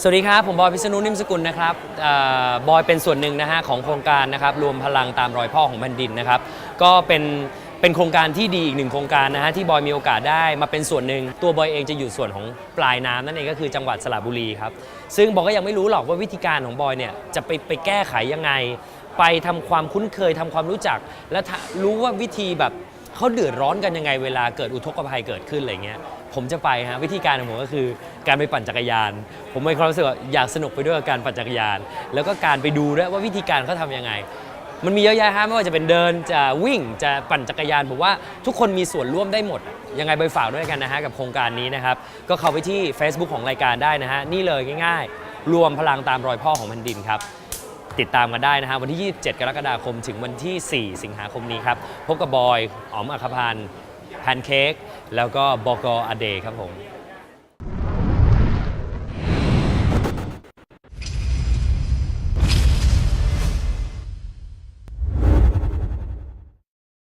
สวัสดีครับ ผมบอยพิษณุนิ่มสกุลนะครับออบอยเป็นส่วนหนึ่งนะฮะของโครงการนะครับรวมพลังตามรอยพ่อของแผ่นดินนะครับ ก็เป็นเป็นโครงการที่ดีอีกหนึ่งโครงการนะฮะที่บอยมีโอกาสได้มาเป็นส่วนหนึ่งตัวบอยเองจะอยู่ส่วนของปลายน้ำนั่นเองก็คือจังหวัดสระบุรีครับซึ่งบอยก็ยังไม่รู้หรอกว่าวิธีการของบอยเนี่ยจะไปไปแก้ไขยังไง ไปทำความคุ้นเคยทำความรู้จัก และรู้ว่าวิธีแบบเขาเดือดร้อนกันยังไงเวลาเกิดอุทกภัยเกิดขึ้นอะไรเงี้ย ผมจะไปฮะวิธีการของผมก็คือการไปปั่นจักรยาน ผมมีความรู้สึกว่าอยากสนุกไปด้วยกับการปั่นจักรยาน แล้วก็การไปดูด้วยว่าวิธีการเขาทำยังไง มันมีเยอะแยะฮะไม่ว่าจะเป็นเดินจะวิ่งจะปั่นจักรยานผมว่าทุกคนมีส่วนร่วมได้หมด ยังไงไปฝากด้วยกันนะฮะกับโครงการนี้นะครับก็เข้าไปที่ Facebook ของรายการได้นะฮะนี่เลยง่าย ๆ รวมพลังตามรอยพ่อของแผ่นดินครับติดตามกันได้นะฮะวันที่ 27 กรกฎาคมถึงวันที่ 4 สิงหาคมนี้ครับ พบกับบอย อ๋อมอัคพันธ์ แพนเค้กแล้วก็บอกอเดย์ครับผม